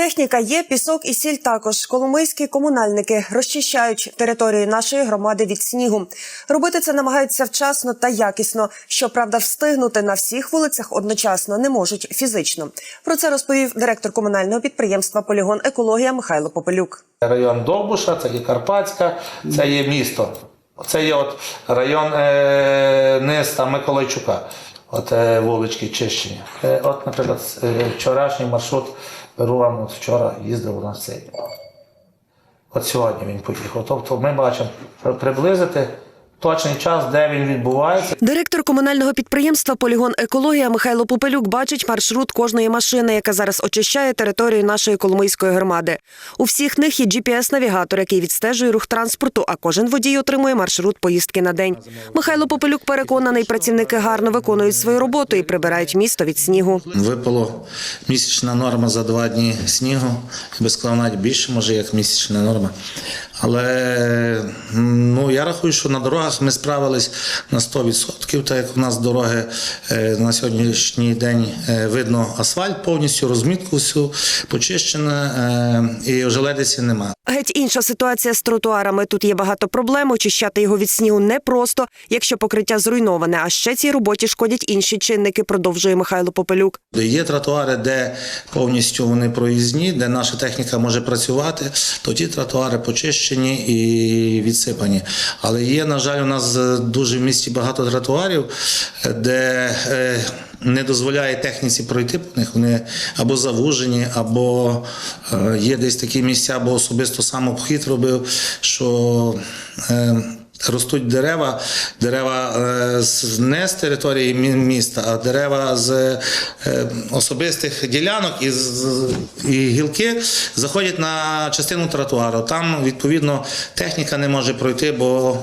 Техніка є, пісок і сіль також. Коломийські комунальники розчищають території нашої громади від снігу. Робити це намагаються вчасно та якісно. Щоправда, встигнути на всіх вулицях одночасно не можуть фізично. Про це розповів директор комунального підприємства Полігон Екологія Михайло Попелюк. Район Довбуша, це є Карпатська, це є місто. Це є от район е, Неста Миколайчука. От е, вулички чищення. Е, от, наприклад, е, вчорашній маршрут беру вам от вчора їздив у нас цей. От сьогодні він поїхав. Тобто ми бачимо приблизити точний час, де він відбувається. Директор комунального підприємства Полігон Екологія Михайло Попелюк бачить маршрут кожної машини, яка зараз очищає територію нашої коломийської громади. У всіх них є GPS-навігатор, який відстежує рух транспорту, а кожен водій отримує маршрут поїздки на день. Михайло Попелюк переконаний, працівники гарно виконують свою роботу і прибирають місто від снігу. Випало місячна норма за два дні снігу. Би більше, може, як місячна норма. Але ну, я рахую, що на дорогах ми справились на 100%, так як у нас дороги е, на сьогоднішній день е, видно асфальт повністю, розмітку всю почищена е, і желедиці немає. Геть інша ситуація з тротуарами. Тут є багато проблем. Очищати його від снігу непросто, якщо покриття зруйноване. А ще цій роботі шкодять інші чинники, продовжує Михайло Попелюк. Є тротуари, де повністю вони проїзні, де наша техніка може працювати, то ті тротуари почищені і відсипані. Але є, на жаль, у нас е, дуже в місті багато тротуарів, е, де е, не дозволяє техніці пройти по них. Вони або завужені, або є десь такі місця, або особисто сам обхід робив, що. Ростуть дерева, дерева е, не з території міста, а дерева з е, особистих ділянок і, і гілки заходять на частину тротуару. Там відповідно техніка не може пройти, бо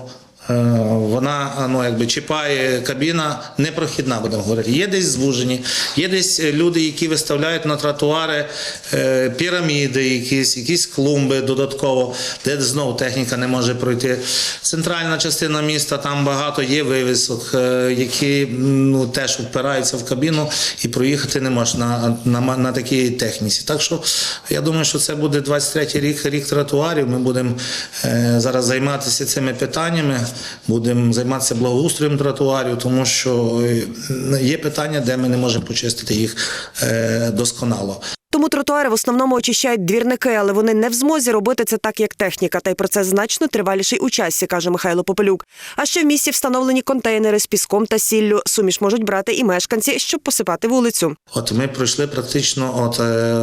вона ну, якби чіпає кабіна, непрохідна, будемо говорити. Є десь звужені, є десь люди, які виставляють на тротуари е, піраміди, якісь, якісь клумби додатково, де знову техніка не може пройти. Центральна частина міста, там багато є вивісок, е, які ну, теж впираються в кабіну і проїхати не можна на, на, на такій техніці. Так що я думаю, що це буде 23-й рік, рік тротуарів. Ми будемо е, зараз займатися цими питаннями, будемо займатися благоустроєм тротуарів, тому що е, є питання, де ми не можемо почистити їх е, досконало. Тому тротуари в основному очищають двірники, але вони не в змозі робити це так, як техніка. Та й процес значно триваліший у часі, каже Михайло Попелюк. А ще в місті встановлені контейнери з піском та сіллю. Суміш можуть брати і мешканці, щоб посипати вулицю. От ми пройшли практично от е,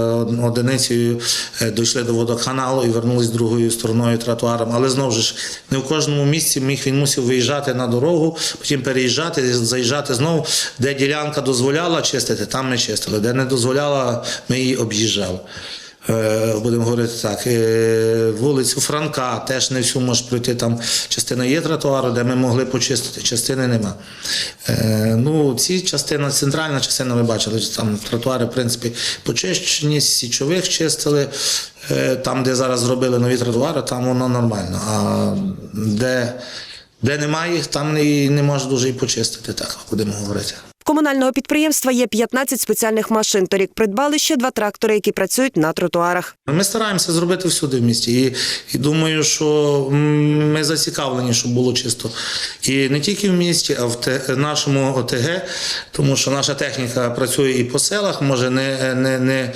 одиницею, е, дійшли до водоканалу і вернулись другою стороною тротуаром. Але знову ж не в кожному місці міг він мусив виїжджати на дорогу, потім переїжджати, заїжджати знову, де ділянка дозволяла чистити, там ми чистили. Де не дозволяла, ми її об'їжджали. Е, Будемо говорити так, е, вулицю Франка теж не всю може пройти. Там частина є тротуару, де ми могли почистити, частини нема. Е, Ну, ці частина, центральна частина, ви бачили, там тротуари, в принципі, почищені, січових чистили. Там, де зараз зробили нові тротуари, там воно нормально. А де, де немає їх, там і не може дуже і почистити, так будемо говорити. Комунального підприємства є 15 спеціальних машин. Торік придбали ще два трактори, які працюють на тротуарах. Ми стараємося зробити всюди в місті. І, і думаю, що ми зацікавлені, щоб було чисто. І не тільки в місті, а в те, нашому ОТГ, тому що наша техніка працює і по селах, може не, не, не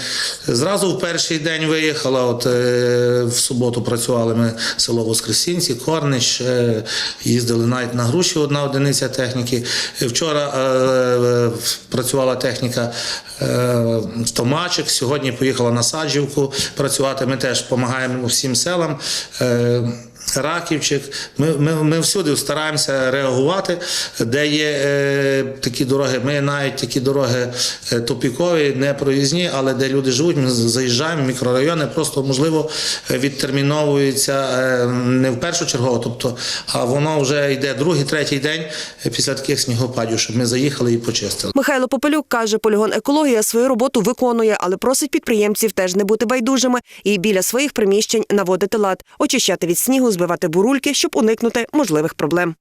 зразу в перший день виїхала. От е, в суботу працювали ми село Воскресінці, Корнич, е, їздили навіть на груші одна одиниця техніки. Вчора е, працювала техніка е, Томачик, сьогодні поїхала на Саджівку працювати. Ми теж допомагаємо всім селам. Раківчик. Ми, ми, ми всюди стараємося реагувати, де є е, такі дороги. Ми навіть такі дороги е, тупікові, не проїзні, але де люди живуть, ми заїжджаємо в мікрорайони, просто можливо відтерміновується е, не в першу чергу, тобто, а воно вже йде другий, третій день е, після таких снігопадів, щоб ми заїхали і почистили. Михайло Попелюк каже, полігон екологія свою роботу виконує, але просить підприємців теж не бути байдужими і біля своїх приміщень наводити лад, очищати від снігу, збивати бурульки, щоб уникнути можливих проблем.